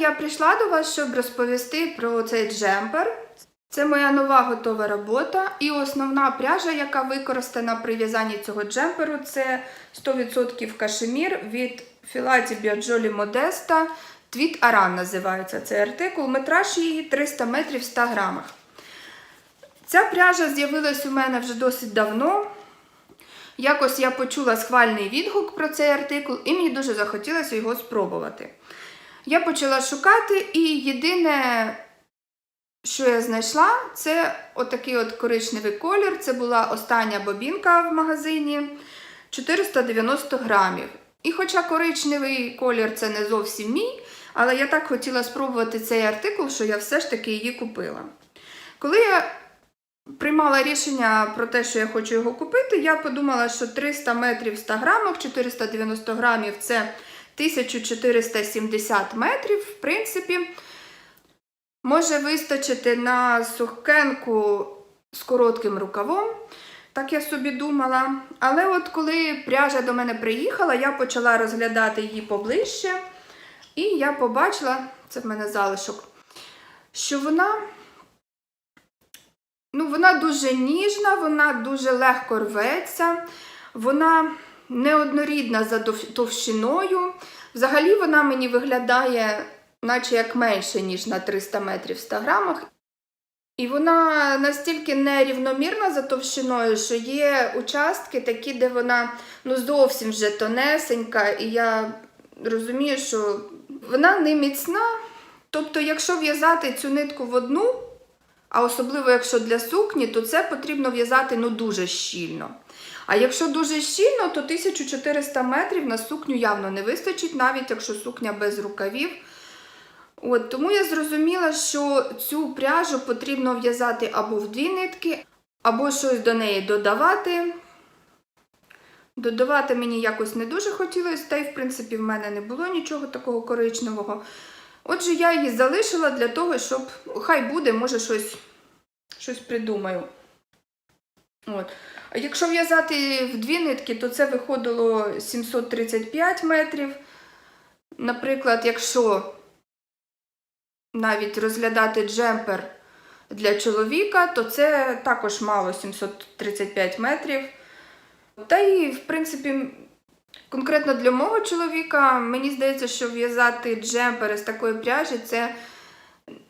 я прийшла до вас, щоб розповісти про цей джемпер. Це моя нова готова робота. І основна пряжа, яка використана при в'язанні цього джемперу, це 100% кашемір від Філаті Біаджолі Модеста. Твіт Аран називається цей артикул. Метраж її 300 метрів в 100 грамах. Ця пряжа з'явилась у мене вже досить давно. Якось я почула схвальний відгук про цей артикул, і мені дуже захотілося його спробувати. Я почала шукати, і єдине, що я знайшла, це отакий от коричневий колір. Це була остання бобінка в магазині 490 грамів. І хоча коричневий колір це не зовсім мій, але я так хотіла спробувати цей артикул, що я все ж таки її купила. Коли я приймала рішення про те, що я хочу його купити, я подумала, що 300 метрів 100 грамах, 490 грамів це 1470 метрів, в принципі, може вистачити на сукенку з коротким рукавом. Так я собі думала. Але от коли пряжа до мене приїхала, я почала розглядати її поближче. І я побачила, це в мене залишок, що вона Ну, вона дуже ніжна, вона дуже легко рветься, вона неоднорідна за товщиною. Взагалі вона мені виглядає, наче як менше, ніж на 300 метрів в 100 грамах. І вона настільки нерівномірна за товщиною, що є участки такі, де вона ну, зовсім вже тонесенька, і я розумію, що вона не міцна. Тобто, якщо в'язати цю нитку в одну, а особливо, якщо для сукні, то це потрібно в'язати ну, дуже щільно. А якщо дуже щільно, то 1400 метрів на сукню явно не вистачить, навіть якщо сукня без рукавів. От, тому я зрозуміла, що цю пряжу потрібно в'язати або в дві нитки, або щось до неї додавати. Додавати мені якось не дуже хотілося, та й, в принципі, в мене не було нічого такого коричневого. Отже, я її залишила для того, щоб хай буде, може щось, щось придумаю. От. Якщо в'язати в дві нитки, то це виходило 735 метрів. Наприклад, якщо навіть розглядати джемпер для чоловіка, то це також мало 735 метрів. Та і, в принципі, Конкретно для мого чоловіка, мені здається, що в'язати джемпери з такої пряжі це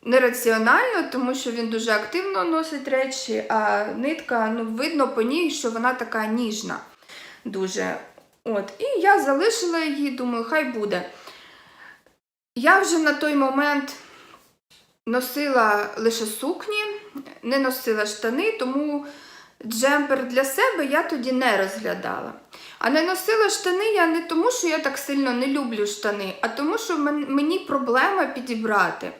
нераціонально, тому що він дуже активно носить речі, а нитка, ну, видно по ній, що вона така ніжна. Дуже. От. І я залишила її, думаю, хай буде. Я вже на той момент носила лише сукні, не носила штани, тому джемпер для себе я тоді не розглядала. А не носила штани я не тому, що я так сильно не люблю штани, а тому, що мені проблема підібрати.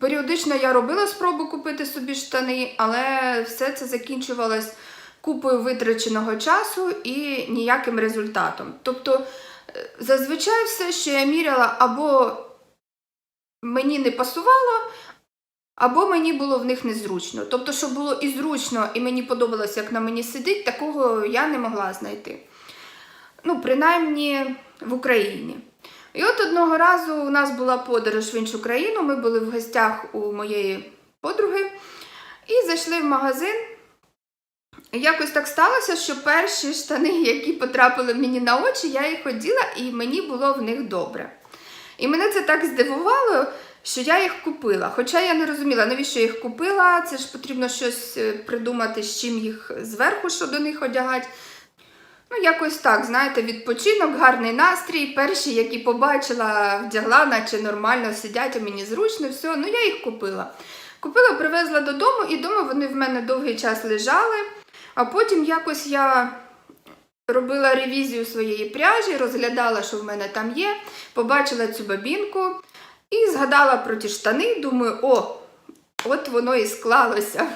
Періодично я робила спробу купити собі штани, але все це закінчувалось купою витраченого часу і ніяким результатом. Тобто, е, зазвичай все, що я міряла, або мені не пасувало, або мені було в них незручно. Тобто, щоб було і зручно, і мені подобалося, як на мені сидить, такого я не могла знайти. Ну, принаймні в Україні. І от одного разу у нас була подорож в іншу країну, ми були в гостях у моєї подруги і зайшли в магазин. Якось так сталося, що перші штани, які потрапили мені на очі, я їх оділа, і мені було в них добре. І мене це так здивувало, що я їх купила. Хоча я не розуміла, навіщо я їх купила. Це ж потрібно щось е, придумати, з чим їх зверху, що до них одягати. Ну, якось так, знаєте, відпочинок, гарний настрій. Перші, які побачила, вдягла, наче нормально сидять, а мені зручно, все. Ну, я їх купила. Купила, привезла додому, і вдома вони в мене довгий час лежали. А потім якось я робила ревізію своєї пряжі, розглядала, що в мене там є, побачила цю бабінку і згадала про ті штани. Думаю, о, от воно і склалося.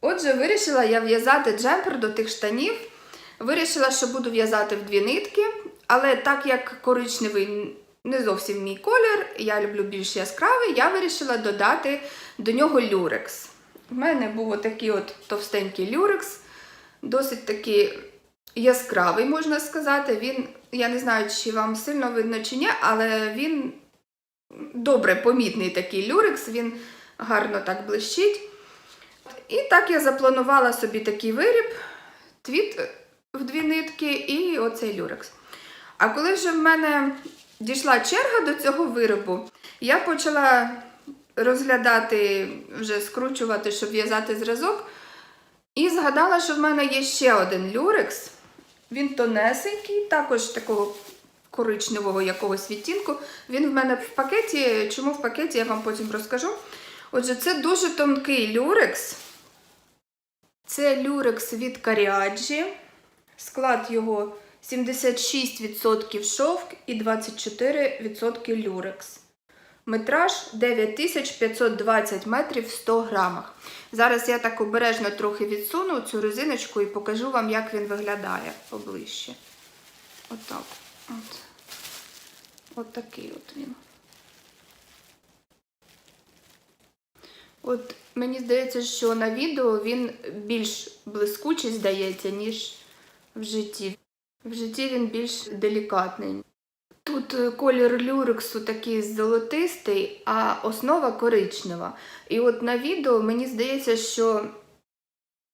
Отже, вирішила я в'язати джемпер до тих штанів. Вирішила, що буду в'язати в дві нитки, але так як коричневий не зовсім мій колір, я люблю більш яскравий, я вирішила додати до нього люрекс. У мене був отакий от товстенький люрекс, досить такий яскравий, можна сказати. Він, я не знаю, чи вам сильно видно чи ні, але він добре помітний такий люрекс, він гарно так блищить. І так я запланувала собі такий виріб, твіт в дві нитки і оцей люрекс. А коли вже в мене дійшла черга до цього виробу, я почала розглядати, вже скручувати, щоб в'язати зразок. І згадала, що в мене є ще один люрекс. Він тонесенький, також такого коричневого якогось відтінку. Він в мене в пакеті. Чому в пакеті, я вам потім розкажу. Отже, це дуже тонкий люрекс. Це люрекс від Каріаджі. Склад його 76% шовк і 24% люрекс. Метраж 9520 метрів в 100 грамах. Зараз я так обережно трохи відсуну цю резиночку і покажу вам, як він виглядає поближче. Отак. От. От такий от він. От мені здається, що на відео він більш блискучий здається, ніж в житті. В житті він більш делікатний. Тут е, колір люрексу такий золотистий, а основа коричнева. І от на відео мені здається, що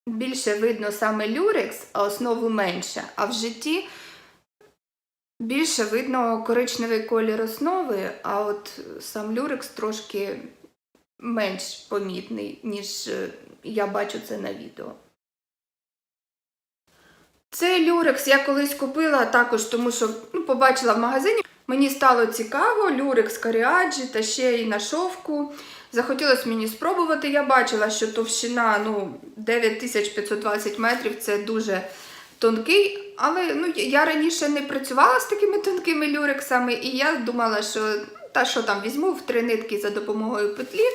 більше видно саме люрекс, а основу менше. А в житті більше видно коричневий колір основи, а от сам люрекс трошки менш помітний, ніж е, я бачу це на відео. Цей люрекс я колись купила також, тому що ну, побачила в магазині. Мені стало цікаво, люрекс каріаджі та ще й на шовку. Захотілося мені спробувати. Я бачила, що товщина ну, 9520 метрів це дуже тонкий. Але ну, я раніше не працювала з такими тонкими люрексами, і я думала, що та що там візьму в три нитки за допомогою петлі,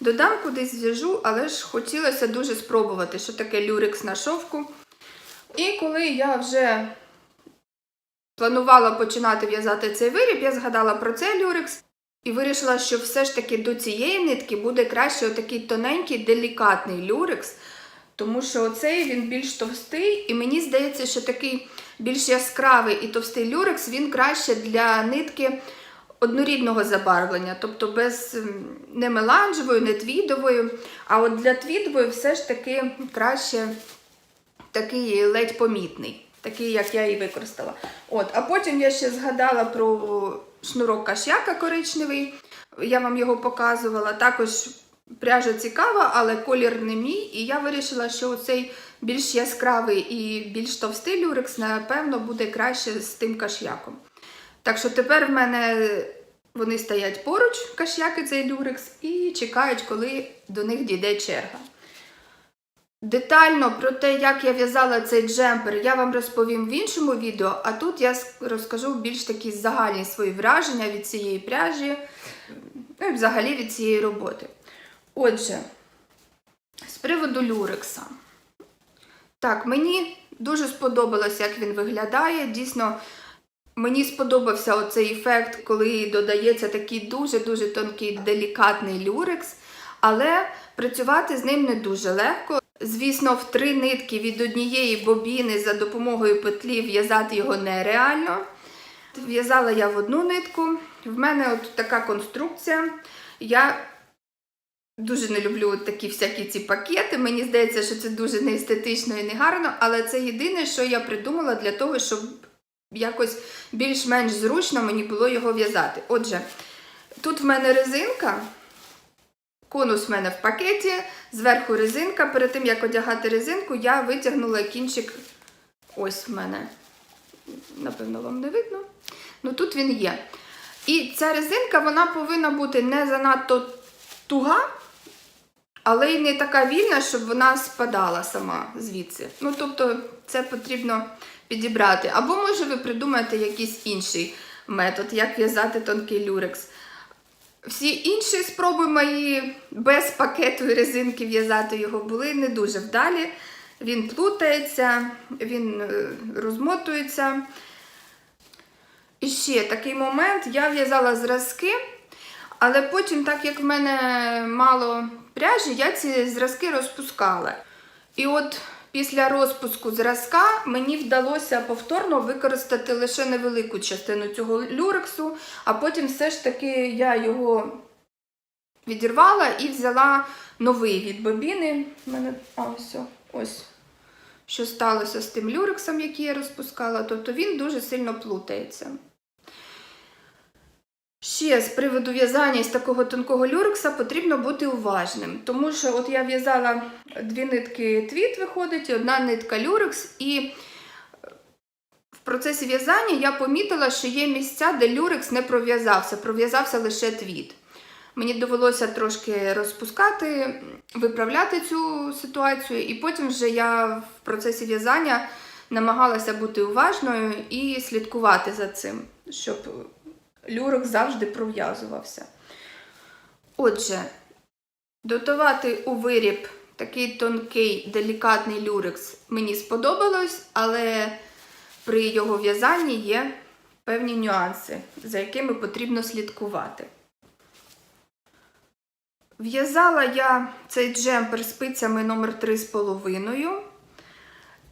додам кудись зв'яжу, але ж хотілося дуже спробувати, що таке люрекс на шовку. І коли я вже планувала починати в'язати цей виріб, я згадала про цей люрекс і вирішила, що все ж таки до цієї нитки буде краще отакий тоненький, делікатний люрекс, тому що оцей він більш товстий, і мені здається, що такий більш яскравий і товстий люрекс він краще для нитки однорідного забарвлення, тобто без не меланжевої, не твідової. А от для твідової все ж таки краще такий ледь помітний, такий, як я і використала. От, а потім я ще згадала про шнурок кашяка коричневий. Я вам його показувала. Також пряжа цікава, але колір не мій. І я вирішила, що цей більш яскравий і більш товстий люрекс, напевно, буде краще з тим кашяком. Так що тепер в мене вони стоять поруч, кашяки цей люрекс, і чекають, коли до них дійде черга. Детально про те, як я в'язала цей джемпер, я вам розповім в іншому відео, а тут я розкажу більш такі загальні свої враження від цієї пряжі, ну і взагалі від цієї роботи. Отже, з приводу люрекса. Так, мені дуже сподобалось, як він виглядає. Дійсно, мені сподобався оцей ефект, коли додається такий дуже-дуже тонкий, делікатний люрекс, але працювати з ним не дуже легко. Звісно, в три нитки від однієї бобіни за допомогою петлі в'язати його нереально. В'язала я в одну нитку. В мене от така конструкція. Я дуже не люблю такі всякі ці пакети. Мені здається, що це дуже неестетично і негарно, але це єдине, що я придумала для того, щоб якось більш-менш зручно мені було його в'язати. Отже, тут в мене резинка. Конус в мене в пакеті, зверху резинка. Перед тим, як одягати резинку, я витягнула кінчик. Ось в мене. Напевно, вам не видно. Ну тут він є. І ця резинка вона повинна бути не занадто туга, але й не така вільна, щоб вона спадала сама звідси. Ну, тобто, це потрібно підібрати. Або, може, ви придумаєте якийсь інший метод, як в'язати тонкий люрекс. Всі інші спроби мої без пакету і резинки в'язати його були не дуже вдалі. Він плутається, він е, розмотується. І ще такий момент, я в'язала зразки, але потім, так як в мене мало пряжі, я ці зразки розпускала. І от Після розпуску зразка мені вдалося повторно використати лише невелику частину цього люрексу, а потім все ж таки я його відірвала і взяла новий від бобіни. У мене а, ось, ось що сталося з тим люрексом, який я розпускала. Тобто він дуже сильно плутається. Ще з приводу в'язання з такого тонкого люрекса потрібно бути уважним, тому що от я в'язала дві нитки твіт, виходить, одна нитка люрекс, і в процесі в'язання я помітила, що є місця, де люрекс не пров'язався, пров'язався лише твіт. Мені довелося трошки розпускати, виправляти цю ситуацію, і потім вже я в процесі в'язання намагалася бути уважною і слідкувати за цим, щоб люрок завжди пров'язувався. Отже, дотувати у виріб такий тонкий, делікатний люрекс мені сподобалось, але при його в'язанні є певні нюанси, за якими потрібно слідкувати. В'язала я цей джемпер спицями номер 3,5.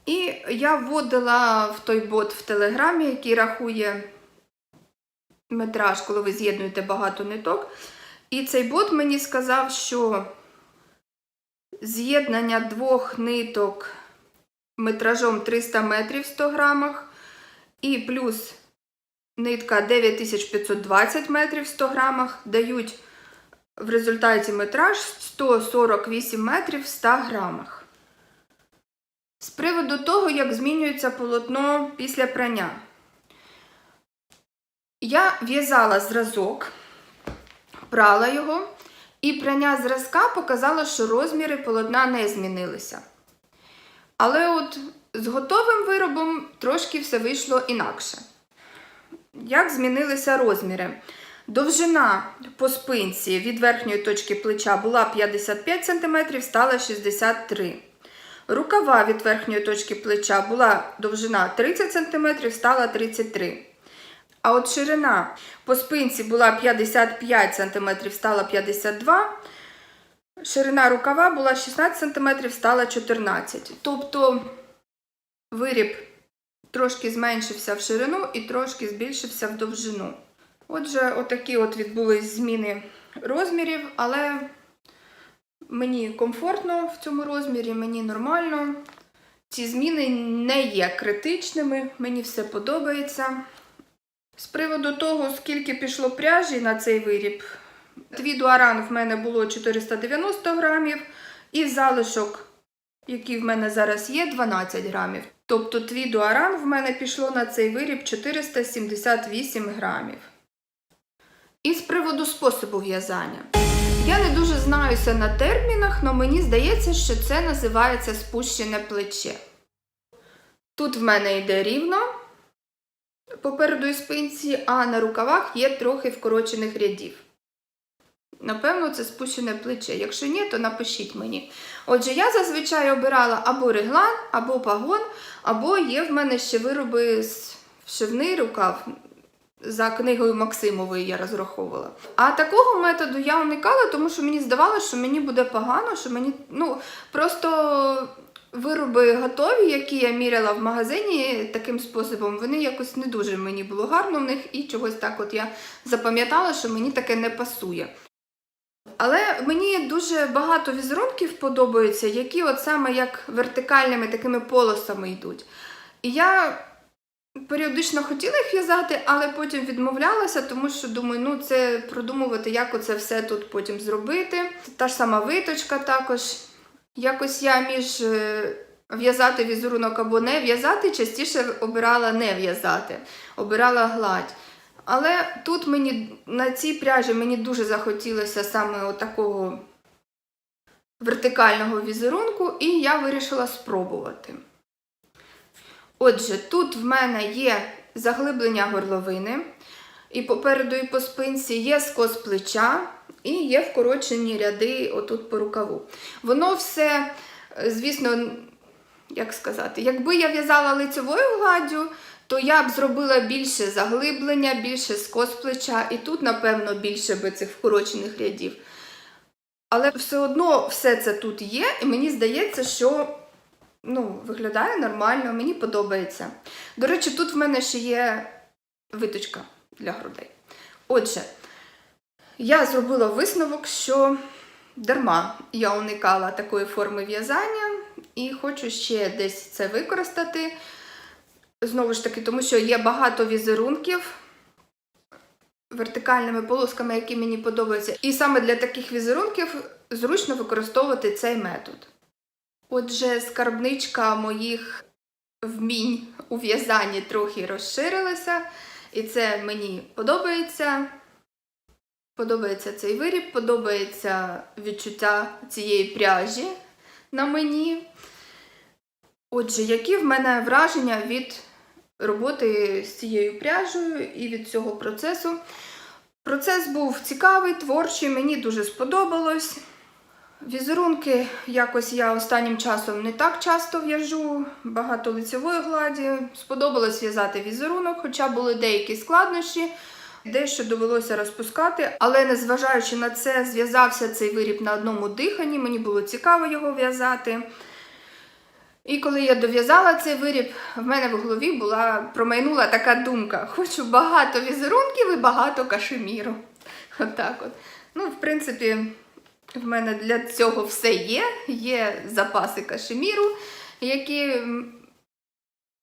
І я вводила в той бот в Телеграмі, який рахує метраж, коли ви з'єднуєте багато ниток. І цей бот мені сказав, що з'єднання двох ниток метражом 300 метрів в 100 грамах і плюс нитка 9520 метрів в 100 грамах дають в результаті метраж 148 метрів в 100 грамах. З приводу того, як змінюється полотно після прання. Я в'язала зразок, прала його, і прання зразка показало, що розміри полотна не змінилися. Але от з готовим виробом трошки все вийшло інакше. Як змінилися розміри? Довжина по спинці від верхньої точки плеча була 55 см, стала 63 см. Рукава від верхньої точки плеча була довжина 30 см, стала 33 см. А от ширина по спинці була 55 см, стала 52. Ширина рукава була 16 см, стала 14 см. Тобто виріб трошки зменшився в ширину і трошки збільшився в довжину. Отже, отакі от відбулись зміни розмірів, але мені комфортно в цьому розмірі, мені нормально. Ці зміни не є критичними, мені все подобається. З приводу того, скільки пішло пряжі на цей виріб, твіду аран в мене було 490 грамів, і залишок, який в мене зараз є, 12 грамів. Тобто твіду аран в мене пішло на цей виріб 478 грамів. І з приводу способу в'язання. Я не дуже знаюся на термінах, але мені здається, що це називається спущене плече. Тут в мене йде рівно попереду і спинці, а на рукавах є трохи вкорочених рядів. Напевно, це спущене плече. Якщо ні, то напишіть мені. Отже, я зазвичай обирала або реглан, або пагон, або є в мене ще вироби з вшивний рукав. За книгою Максимової я розраховувала. А такого методу я уникала, тому що мені здавалося, що мені буде погано, що мені ну просто вироби готові, які я міряла в магазині таким способом, вони якось не дуже мені було гарно в них, і чогось так от я запам'ятала, що мені таке не пасує. Але мені дуже багато візерунків подобаються, які от саме як вертикальними такими полосами йдуть. І я періодично хотіла їх в'язати, але потім відмовлялася, тому що думаю, ну це продумувати, як оце все тут потім зробити. Та ж сама виточка також. Якось я між е, в'язати візерунок або не в'язати, частіше обирала не в'язати, обирала гладь. Але тут мені на цій пряжі мені дуже захотілося саме отакого вертикального візерунку, і я вирішила спробувати. Отже, тут в мене є заглиблення горловини, і попереду, і по спинці є скос плеча, і є вкорочені ряди отут по рукаву. Воно все, е, звісно, як сказати, якби я в'язала лицевою гладдю, то я б зробила більше заглиблення, більше скос плеча, і тут, напевно, більше би цих вкорочених рядів. Але все одно все це тут є, і мені здається, що ну, виглядає нормально, мені подобається. До речі, тут в мене ще є виточка для грудей. Отже, я зробила висновок, що дарма я уникала такої форми в'язання і хочу ще десь це використати. Знову ж таки, тому що є багато візерунків вертикальними полосками, які мені подобаються. І саме для таких візерунків зручно використовувати цей метод. Отже, скарбничка моїх вмінь у в'язанні трохи розширилася, і це мені подобається. Подобається цей виріб, подобається відчуття цієї пряжі на мені. Отже, які в мене враження від роботи з цією пряжею і від цього процесу? Процес був цікавий, творчий, мені дуже сподобалось. Візерунки якось я останнім часом не так часто в'яжу, багато лицевої гладі. Сподобалось в'язати візерунок, хоча були деякі складнощі, дещо довелося розпускати. Але незважаючи на це, зв'язався цей виріб на одному диханні, мені було цікаво його в'язати. І коли я дов'язала цей виріб, в мене в голові була промайнула така думка: хочу багато візерунків і багато кашеміру. Отак от. Ну, в принципі, в мене для цього все є. Є запаси кашеміру, які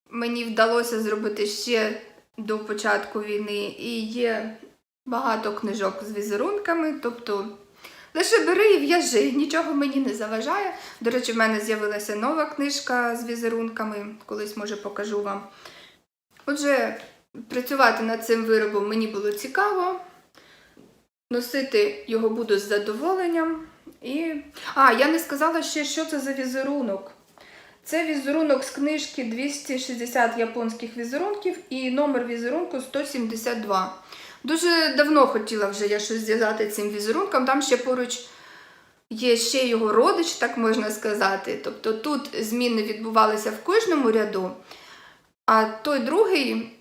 мені вдалося зробити ще до початку війни. І є багато книжок з візерунками. Тобто лише бери і в'яжи, нічого мені не заважає. До речі, в мене з'явилася нова книжка з візерунками, колись може покажу вам. Отже, працювати над цим виробом мені було цікаво. Носити його буду з задоволенням. І... А, я не сказала ще, що це за візерунок. Це візерунок з книжки 260 японських візерунків і номер візерунку 172. Дуже давно хотіла вже я щось зв'язати цим візерунком. Там ще поруч є ще його родич, так можна сказати. Тобто тут зміни відбувалися в кожному ряду, а той другий,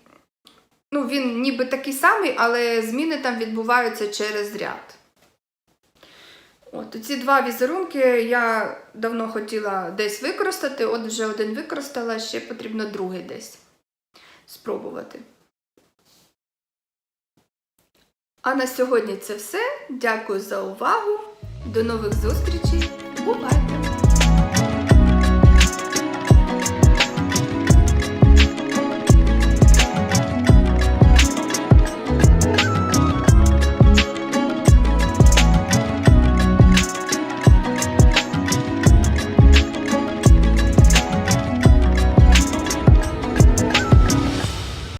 ну він ніби такий самий, але зміни там відбуваються через ряд. От ці два візерунки я давно хотіла десь використати. От вже один використала, ще потрібно другий десь спробувати. А на сьогодні це все. Дякую за увагу. До нових зустрічей. Бувай!